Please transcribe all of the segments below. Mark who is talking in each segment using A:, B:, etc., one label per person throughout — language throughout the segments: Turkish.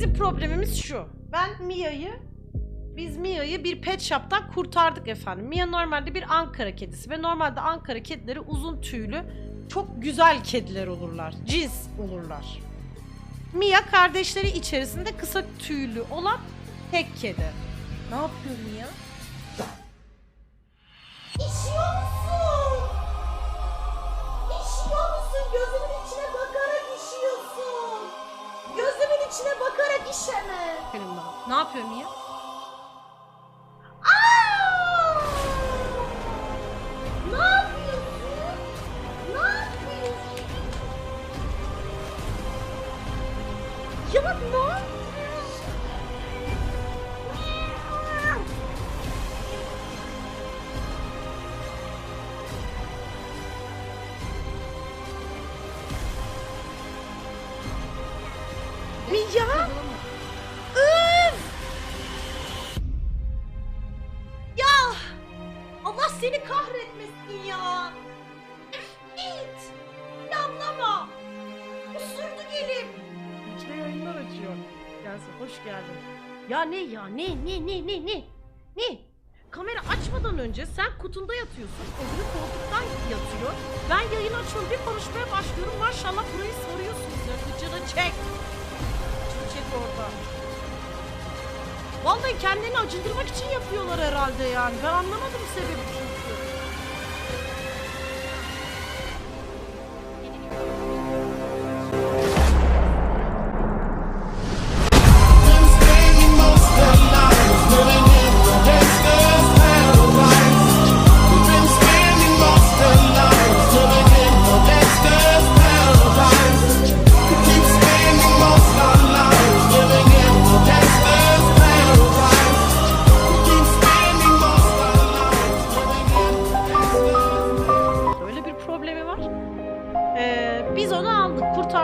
A: bizim problemimiz şu. Ben Mia'yı biz Mia'yı bir pet shop'tan kurtardık efendim. Mia normalde bir Ankara kedisi ve normalde Ankara kedileri uzun tüylü çok güzel kediler olurlar. Cins olurlar. Mia kardeşleri içerisinde kısa tüylü olan tek kedi. Ne yapıyor Mia?
B: İçine bakarak işeme.
A: Benim de. Ne yapıyor Mia?
B: Aa! Ne yapıyorsun? Ne yapıyorsun? Ya ne yapıyorsun?
A: Mia? Üf!
B: Ya! Allah seni kahretmesin ya! Git! Yanlama! Usurdu gelip.
A: İçine yayınlar açıyor. Gelsin hoş geldin. Ya ne ya ne ne ne ne ne? Ne? Kamera açmadan önce sen kutunda yatıyorsun. Öbürü koltuktan yatıyor. Ben yayın açıyorum bir konuşmaya başlıyorum. Maşallah burayı soruyorsunuz ya. Gıcını çek. Orada. Vallahi kendilerini acındırmak için yapıyorlar herhalde yani. Ben anlamadım sebebi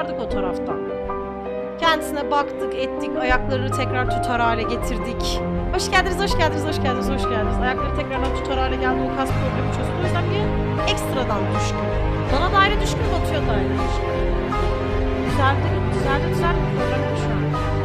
A: kurtardık o taraftan. Kendisine baktık, ettik, ayaklarını tekrar tutar hale getirdik. Hoş geldiniz, hoş geldiniz, hoş geldiniz, hoş geldiniz. Ayakları tekrardan tutar hale geldi, o kas problemi çözüldü. O yüzden bir ekstradan düşkün. Bana da ayrı düşkün, Batu'ya da ayrı düşkün. Düzeldi, düzeldi, düzeldi. Problem şu.